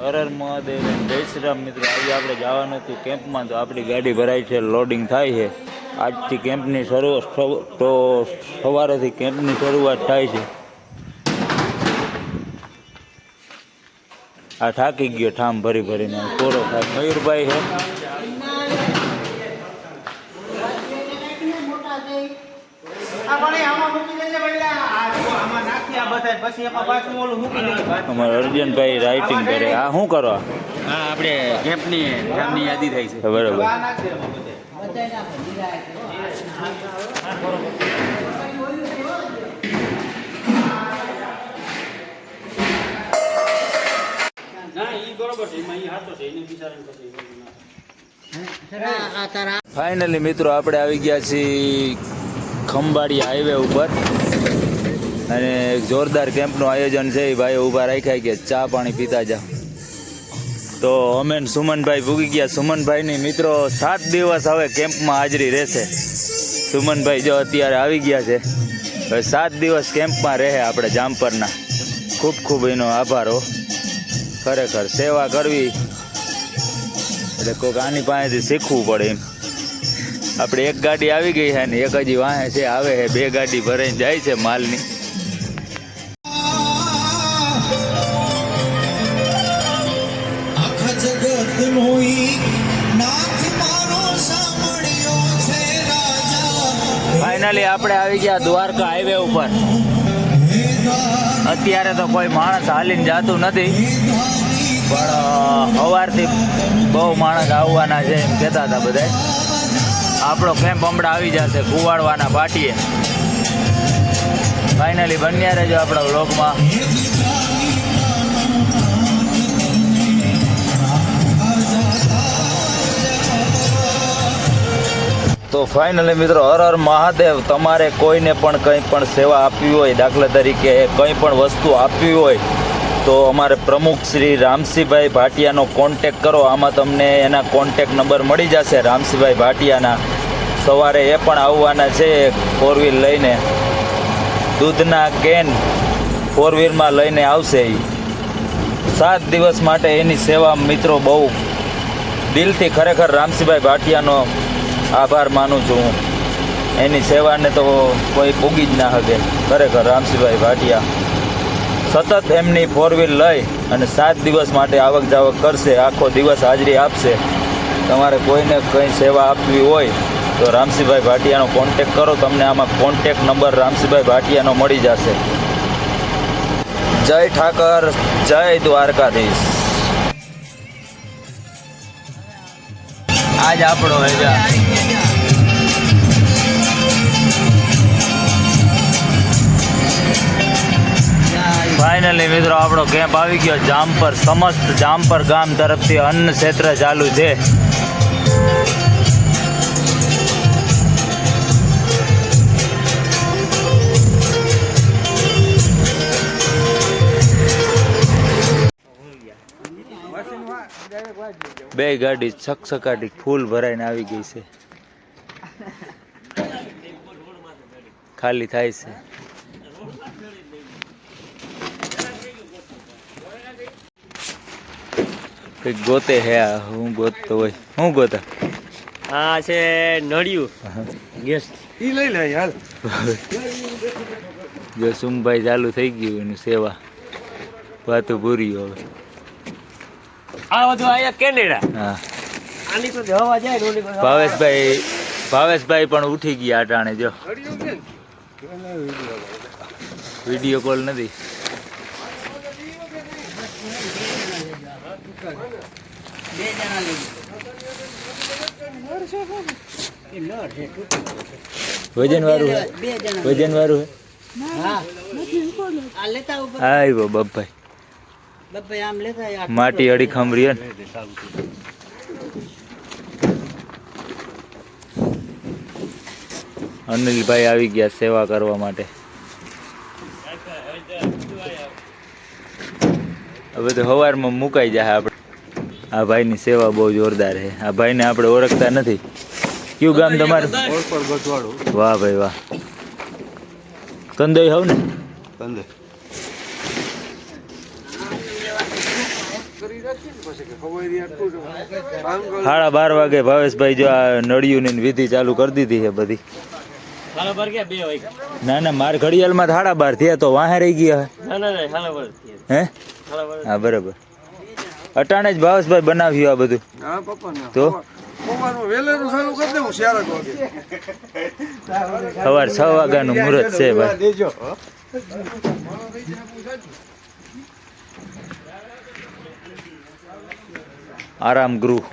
હર હર મહાદેવ જય શ્રી રામ મિત્રો, આજે આપણે જવાનું હતું કેમ્પમાં. તો આપણી ગાડી ભરાય છે, લોડિંગ થાય છે. આજથી કેમ્પની શરૂઆત તો સવારેથી કેમ્પની શરૂઆત થાય છે. આ થાકી ગયો ઠામ ભરી ભરીને. કોરો થાય મયુરભાઈ છે. અમારે અર્જનભાઈ રાઇટિંગ કરે. આ શું કરો? હા આપણે કેમ્પની ગામની યાદી થઈ છે. બરાબર. બરોબર છે. એમાં ઈ હાચો છે. એને બિચારાને પછી ફાઇનલી મિત્રો આપણે આવી ગયા છીએ ખંભાળી હાઈવે ઉપર. અને જોરદાર કેમ્પનું આયોજન છે, એ ભાઈ ઊભા રાખ્યા કે ચા પાણી પીતા જાઓ તો અમે સુમનભાઈ ભૂગી ગયા. સુમનભાઈની મિત્રો સાત દિવસ હવે કેમ્પમાં હાજરી રહેશે. સુમનભાઈ જો અત્યારે આવી ગયા છે, હવે સાત દિવસ કેમ્પમાં રહે આપણે જામપરના. ખૂબ ખૂબ એનો આભાર હો. ખરેખર સેવા કરવી. એટલે કોઈક આની પાસેથી શીખવું પડે એમ. આપણે એક ગાડી આવી ગઈ છે ને એક હજી વાહે છે આવે છે બે ગાડી ભરાઈને જાય છે માલની. ફાઇનલી આપણે આવી ગયા દ્વારકા હાઈવે ઉપર. અત્યારે તો કોઈ માણસ હાલીને જાતું નથી. પણ સવારથી બહુ માણસ આવવાના છે એમ કહેતા હતા બધા આપણો કેમ્પ હમણાં આવી જશે કુવાડવાના પાટીએ. ફાઇનલી બન્યા રહેજો આપણા વ્લોગમાં તો ફાઇનલી મિત્રો હર હર મહાદેવ, તમારે કોઈને પણ કંઈ પણ સેવા આપવી હોય, દાખલા તરીકે કંઈ પણ વસ્તુ આપવી હોય તો અમારે પ્રમુખ શ્રી રામસિંહભાઈ ભાટિયાનો કોન્ટેક કરો. આમાં તમને એના કોન્ટેક નંબર મળી જશે રામસિંહભાઈ ભાટિયાના. સવારે એ પણ આવવાના છે ફોર વ્હીલ લઈને. દૂધના કેન ફોર વ્હીલમાં લઈને આવશે એ સાત દિવસ માટે એની સેવા મિત્રો બહુ દિલથી ખરેખર રામસિંહભાઈ ભાટિયાનો આભાર માનું છું હું. એની સેવાને તો કોઈ પૂગી જ ના શકે ખરેખર રામસિંહભાઈ ભાટિયા. સતત એમની ફોર વ્હીલ લઈ અને સાત દિવસ માટે આવક જાવક કરશે, આખો દિવસ હાજરી આપશે. તમારે કોઈને કંઈ સેવા આપવી હોય તો રામસિંહભાઈ ભાટિયાનો કોન્ટેક કરો, તમને આમાં કોન્ટેક નંબર રામસિંહભાઈ ભાટિયાનો મળી જશે. જય ઠાકર, જય દ્વારકાધીશ. આજ આપણો ફાઇનલી મિત્રો, આપણો કેમ્પ આવી ગયો. જામપર સમસ્ત જામપર ગામ તરફથી અન્ન ક્ષેત્ર ચાલુ છે. બે ગાડી છકછકાટી ફૂલ ભરાઈને આવી ગઈ છે. ખાલી થાય છે. કંઈક ગોતે હે આ હું ગોતતો હોય. હું ગોતા? આ છે નળિયું. ગેસ. ઈ લઈ લે હાલ. જો સુમભાઈ ચાલુ થઈ ગયું એની સેવા. વાતો પૂરી હવે. આ બધું અહીંયા કેનેડા. હા. આની તો હવા જાય ઓલી ભાવેશભાઈ ભાવેશભાઈ પણ ઉઠી ગયા અટાણે જો. વીડિયો કોલ નથી. વજન વાળું વજન વાળું હે? આ આવ્યો બપ્પાઈ બબ્બે આમ લેતા આ માટી અડી ખમરી અનિલભાઈ આવી ગયા સેવા કરવા માટે. હવે તો સવારમાં મુકાઈ જાય આપણે. આ ભાઈની સેવા બહુ જોરદાર છે. આ ભાઈને આપણે ઓળખતા નથી. કયું ગામ તમારું? વાહ ભાઈ વાહ. કંદોઈ હોવ ને? સાડા બાર વાગે ભાવેશભાઈ જો આ નળિયુંની વિધિ ચાલુ કરી દીધી છે બધી. ના ના માર ઘડિયાળમાં સાડા બાર થયા તો વાહે રહી ગયા. ના ના ના હે? હા બરાબર. અટાણે જ ભાવેશભાઈ બનાવ્યું આ બધું. તો? સવાર છ વાગ્યાનું મુહૂર્ત છે ભાઈ. આરામ ગૃહ.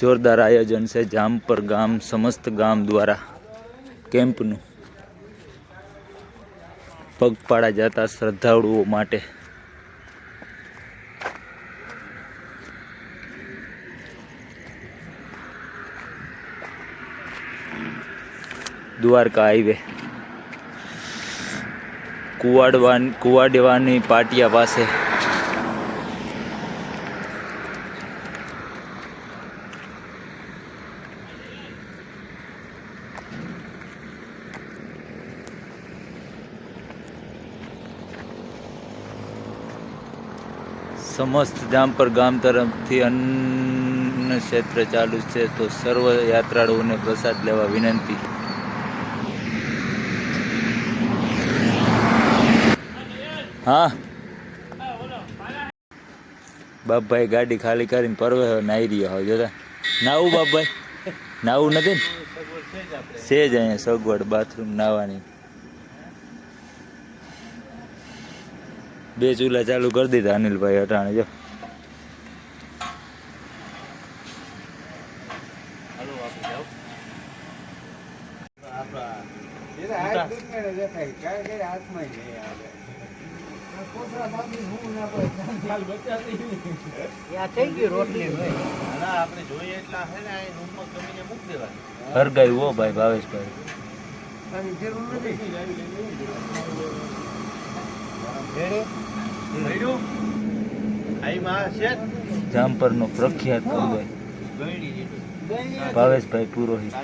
જોરદાર આયોજન છે જામપર ગામ, સમસ્ત ગામ દ્વારા કેમ્પનું. પગપાળા જતા શ્રદ્ધાળુઓ માટે. દ્વારકા હાઈવે. કુવાડવા કુવાડવાની પાટિયા પાસે સમસ્ત જામપર ગામ તરફથી અન્ન ક્ષેત્ર ચાલુ છે તો સર્વ યાત્રાળુઓને પ્રસાદ લેવા વિનંતી. હા. બાપભાઈ ગાડી ખાલી કરીને પરવે નાઈ રહ્યા હોય જોતા. નાવું બાપભાઈ? નાવું નથી ને? છે જ અહીંયા સગવડ બાથરૂમ નાવાની બે ચૂલા ચાલુ કરી દીધા અનિલભાઈ અટાણે જો. આ થઈ ગયું રોટલી હોય હરગાયું હો ભાઈ ભાવેશભાઈ. જામપરનો પ્રખ્યાત હલવાઈ ભાવેશભાઈ પુરોહિત.